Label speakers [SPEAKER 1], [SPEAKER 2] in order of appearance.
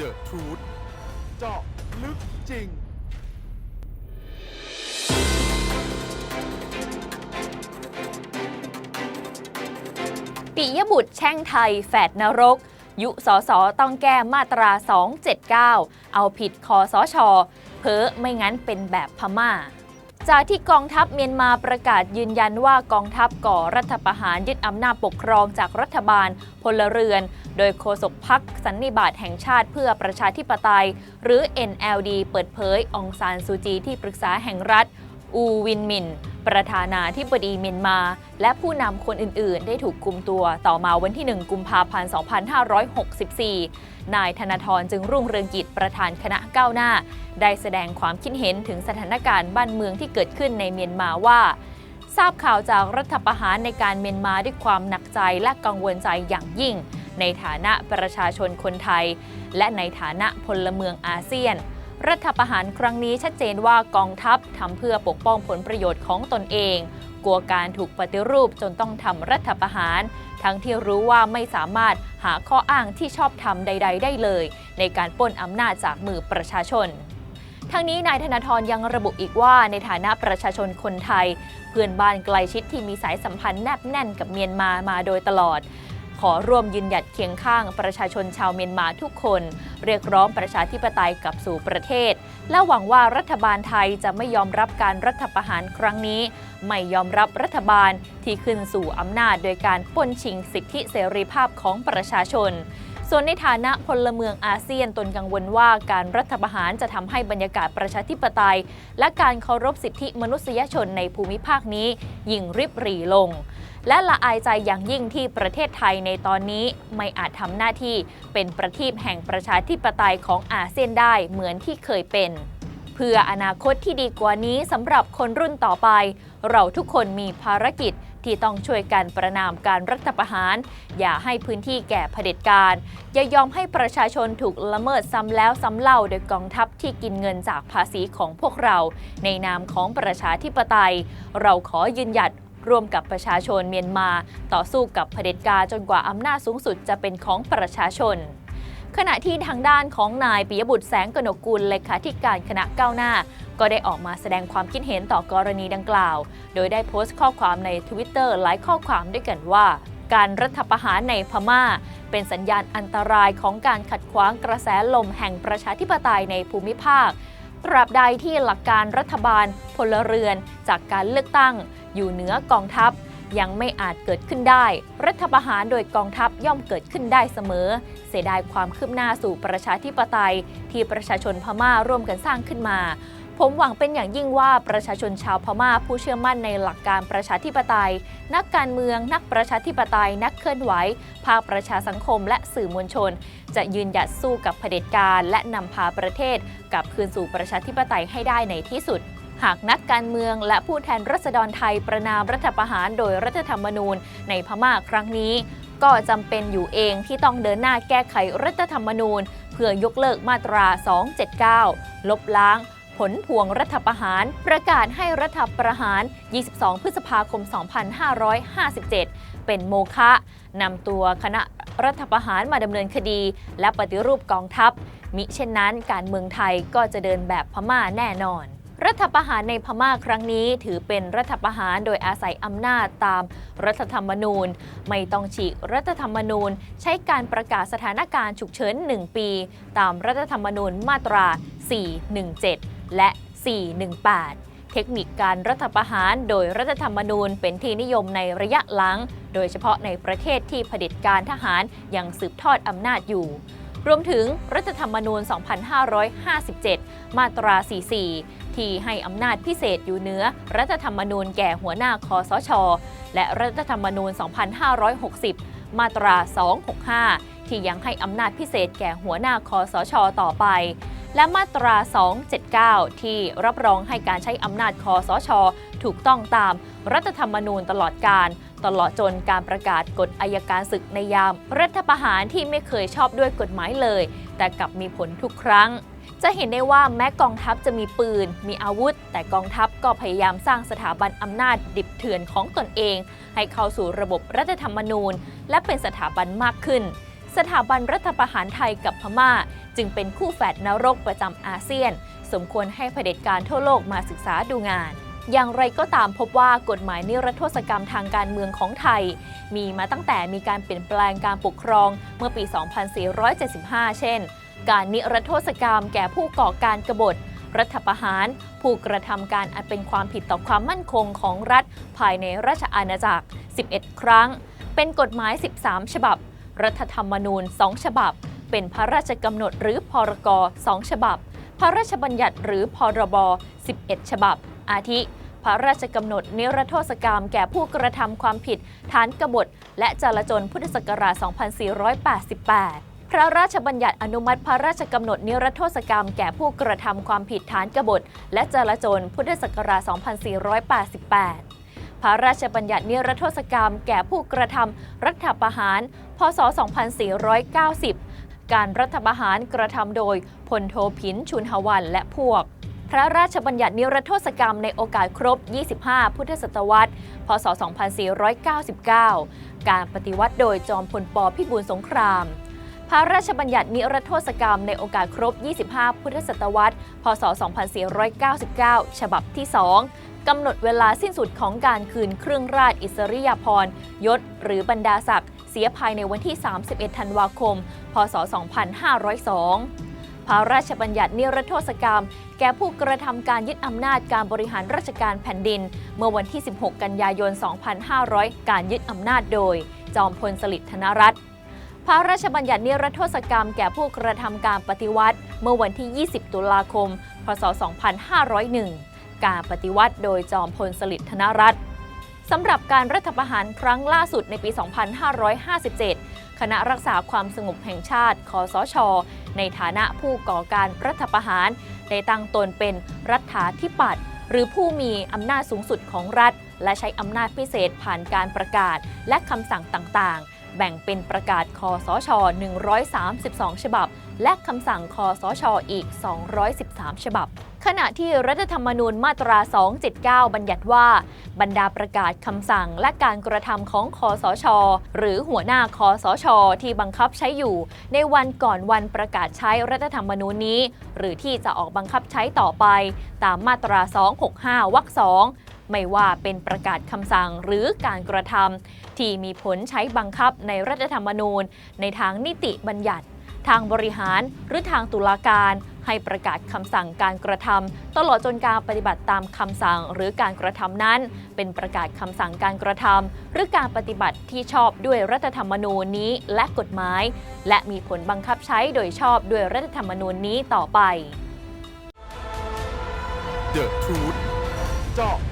[SPEAKER 1] The Truth เจาะลึกจริง
[SPEAKER 2] ปิยบุตรแช่งไทย แฝดนรก ยุสสต้องแก้มาตรา 279 เอาผิดคอสช เพ้อไม่งั้นเป็นแบบพม่า จากที่กองทัพเมียนมาประกาศยืนยันว่ากองทัพก่อรัฐประหารยึดอำนาจปกครองจากรัฐบาลพลเรือน โดยโฆษกพักสันนิบาตแห่งชาติเพื่อประชาธิปไตย หรือ NLD เปิดเผยองซานซูจีที่ปรึกษาแห่งรัฐ อูวินมิน ประธานาธิบดีเมียนมา และผู้นำคนอื่นๆ ได้ถูกกุมตัวต่อมาวันที่ 1 กุมภาพันธ์ 2564 นายธนาธรจึงรุ่งเรืองกิจประธานคณะก้าวหน้า ได้แสดงความคิดเห็นถึงสถานการณ์บ้านเมืองที่เกิดขึ้นในเมียนมาว่า ทราบข่าวจากรัฐประหารในการเมียนมาด้วยความหนักใจและกังวลใจอย่างยิ่ง ในฐานะประชาชนคนไทย และในฐานะพลเมืองอาเซียน รัฐประหารครั้งนี้ชัดเจนว่ากองทัพทำเพื่อปกป้องผลประโยชน์ของตนเอง กลัวการถูกปฏิรูปจนต้องทำรัฐประหาร ทั้งที่รู้ว่าไม่สามารถหาข้ออ้างที่ชอบทำใด ๆ ได้เลย ในการปล้นอำนาจจากมือประชาชนทั้งนี้นายธนาธรยังระบุอีกว่าในฐานะประชาชนคนไทย เพื่อนบ้านใกลชิดที่มีสายสัมพันธ์แนบแน่นกับเมียนมามาโดยตลอด ขอร่วมยืนหยัดเคียงข้างประชาชนชาวเมียนมาทุกคน เรียกร้องประชาธิปไตยกลับสู่ประเทศ และหวังว่ารัฐบาลไทยจะไม่ยอมรับการรัฐประหารครั้งนี้ ไม่ยอมรับรัฐบาลที่ขึ้นสู่อำนาจโดยการป้นชิงสิทธิเสรีภาพของประชาชน ส่วนในฐานะพลเมืองอาเซียนตนกังวลว่าการรัฐประหารจะทำให้บรรยากาศประชาธิปไตย และการเคารพสิทธิมนุษยชนในภูมิภาคนี้ยิ่งริบหรี่ลง และละอายใจอย่างยิ่งที่ประเทศไทยในตอนนี้ไม่อาจทำหน้าที่เป็นประทีปแห่งประชาธิปไตยของอาเซียนได้เหมือนที่เคยเป็น เพื่ออนาคตที่ดีกว่านี้สำหรับคนรุ่นต่อไป เราทุกคนมีภารกิจที่ต้องช่วยกันประนามการรัฐประหาร อย่าให้พื้นที่แก่เผด็จการ อย่ายอมให้ประชาชนถูกละเมิดซ้ำแล้วซ้ำเล่าโดยกองทัพที่กินเงินจากภาษีของพวกเรา ในนามของประชาธิปไตย เราขอยืนหยัด ร่วมกับประชาชนเมียนมา ต่อสู้กับเผด็จการจนกว่าอำนาจสูงสุดจะเป็นของประชาชน ขณะที่ทางด้านของนายปิยบุตรแสงกนกุลเลขาธิการคณะก้าวหน้า ก็ได้ออกมาแสดงความคิดเห็นต่อกรณีดังกล่าว โดยได้โพสต์ข้อความใน Twitter หลายข้อความด้วยกันว่า การรัฐประหารในพม่า เป็นสัญญาณอันตรายของการขัดขวางกระแสลมแห่งประชาธิปไตยในภูมิภาคตราบใดที่หลักการรัฐบาลพลเรือนจากการเลือกตั้ง อยู่เหนือกองทัพ ยังไม่อาจเกิดขึ้นได้ รัฐประหารโดยกองทัพย่อมเกิดขึ้นได้เสมอ เสียดายความคืบหน้าสู่ประชาธิปไตย ที่ประชาชนพม่าร่วมกันสร้างขึ้นมาผมหวังเป็นอย่างยิ่งว่าประชาชนชาวพม่าผู้เชื่อมั่นในหลักการประชาธิปไตย นักการเมือง นักประชาธิปไตย นักเคลื่อนไหว ภาคประชาสังคมและสื่อมวลชน จะยืนหยัดสู้กับเผด็จการ และนำพาประเทศกลับคืนสู่ประชาธิปไตยให้ได้ในที่สุด หากนักการเมืองและผู้แทนรัษฎรไทยประนามรัฐประหารโดยรัฐธรรมนูญในพม่าครั้งนี้ ก็จำเป็นอยู่เองที่ต้องเดินหน้าแก้ไขรัฐธรรมนูญ เพื่อยกเลิกมาตรา 279 ลบล้างผลพวงรัฐประหาร ประกาศให้รัฐประหาร 22 พฤษภาคม 2557 เป็นโมฆะนำตัวคณะรัฐประหารมาดำเนินคดี และปฏิรูปกองทัพ มิเช่นนั้นการเมืองไทยก็จะเดินแบบพม่าแน่นอน รัฐประหารในพม่าครั้งนี้ ถือเป็นรัฐประหารโดยอาศัยอำนาจตามรัฐธรรมนูญ ไม่ต้องฉีกรัฐธรรมนูญ ใช้การประกาศสถานการณ์ฉุกเฉิน 1 ปี ตามรัฐธรรมนูญมาตรา 417 และ 418เทคนิคการรัฐประหารโดยรัฐธรรมนูญเป็นที่นิยมในระยะหลัง โดยเฉพาะในประเทศที่เผด็จการทหารยังสืบทอดอำนาจอยู่ รวมถึงรัฐธรรมนูญ 2557 มาตรา 44 ที่ให้อำนาจพิเศษอยู่เหนือ รัฐธรรมนูญแก่หัวหน้าคอสช และรัฐธรรมนูญ 2560 มาตรา 265 ที่ยังให้อำนาจพิเศษแก่หัวหน้าคอสช ต่อไป และมาตรา 279 ที่รับรองให้การใช้อำนาจคอสช ถูกต้องตามรัฐธรรมนูญตลอดการตลอดจนการประกาศกฎอายการศึกในยาม รัฐประหารที่ไม่เคยชอบด้วยกฎหมายเลย แต่กลับมีผลทุกครั้ง จะเห็นได้ว่าแม้กองทัพจะมีปืน มีอาวุธ แต่กองทัพก็พยายามสร้างสถาบันอำนาจดิบเถื่อนของตนเอง ให้เข้าสู่ระบบรัฐธรรมนูญ และเป็นสถาบันมากขึ้น สถาบันรัฐประหารไทยกับพม่า จึงเป็นคู่แฝดนรกประจำอาเซียน สมควรให้เผด็จการทั่วโลกมาศึกษาดูงานอย่างไรก็ตามพบว่ากฎหมายนิรโทษกรรมทางการเมืองของไทย มีมาตั้งแต่มีการเปลี่ยนแปลงการปกครองเมื่อปี 2475 เช่น การนิรโทษกรรมแก่ผู้ก่อการกบฏ รัฐประหาร ผู้กระทำการอันเป็นความผิดต่อความมั่นคงของรัฐ ภายในราชอาณาจักร 11 ครั้ง เป็นกฎหมาย 13 ฉบับ รัฐธรรมนูญ 2 ฉบับ เป็นพระราชกำหนดหรือพรก2ฉบับ พระราชบัญญัติหรือพรบ 11 ฉบับ อาทิพระราชกำหนดนิรโทษกรรมแก่ผู้กระทำความผิด ฐานกบฏ และจลาจลพุทธศักราช 2488 พระราชบัญญัติอนุมัติพระราชกำหนดนิรโทษกรรมแก่ผู้กระทำความผิดฐานกบฏ และจลาจลพุทธศักราช 2488 พระราชบัญญัตินิรโทษกรรมแก่ผู้กระทำรัฐประหาร พศ 2490 การรัฐประหารกระทำโดยพลโทผินชุนหวันและพวกพระราชบัญญัตินิรโทษกรรมในโอกาสครบ 25 พุทธศตวรรษ พศ 2499 การปฏิวัติโดยจอมพลปพิบูลสงคราม ระราชบัญญัตินิรโทษกรรมในโอกาสครบ 25 พุทธศตวรรษ พศ 2499 ฉบับที่ 2 กำหนดเวลาสิ้นสุดของการคืนเครื่องราชอิสริยาภรณ์ยศ หรือบรรดาศักดิ์เสียภายในวันที่ 31 ธันวาคม พศ 2502พระราชบัญญัตินิรโทษกรรม แก่ผู้กระทำการยึดอำนาจการบริหารราชการแผ่นดิน เมื่อวันที่ 16 กันยายน 2500 การยึดอำนาจโดย จอมพลสฤษดิ์ธนรัตน์ พระราชบัญญัตินิรโทษกรรมแก่ผู้กระทำการปฏิวัติ เมื่อวันที่ 20 ตุลาคม พศ 2501 การปฏิวัติโดยจอมพลสฤษดิ์ธนรัตน์สำหรับการรัฐประหารครั้งล่าสุดในปี 2557 คณะรักษาความสงบแห่งชาติคอสช ในฐานะผู้ก่อการรัฐประหาร ได้ตั้งตนเป็นรัฐาธิปัตย์หรือผู้มีอำนาจสูงสุดของรัฐ และใช้อำนาจพิเศษผ่านการประกาศและคำสั่งต่างๆ แบ่งเป็นประกาศคอสช 132 ฉบับ และคำสั่งคอสช อีก 213 ฉบับ ขณะที่รัฐธรรมนูญมาตรา 279 บัญญัติว่า บรรดาประกาศคำสั่งและการกระทำของคอสช หรือหัวหน้าคอสช ที่บังคับใช้อยู่ ในวันก่อนวันประกาศใช้รัฐธรรมนูญนี้ หรือที่จะออกบังคับใช้ต่อไป ตามมาตรา 265 วรรคสอง ไม่ว่าเป็นประกาศคำสั่งหรือการกระทำที่มีผลใช้บังคับในรัฐธรรมนูญ ในทางนิติบัญญัติ ทางบริหารหรือทางตุลาการ ให้ประกาศคำสั่งการกระทำตลอดจนการปฏิบัติตามคำสั่งหรือการกระทำนั้น เป็นประกาศคำสั่งการกระทำหรือการปฏิบัติที่ชอบด้วยรัฐธรรมนูญนี้และกฎหมาย และมีผลบังคับใช้โดยชอบด้วยรัฐธรรมนูญนี้ต่อไป
[SPEAKER 1] The Truth เจาะ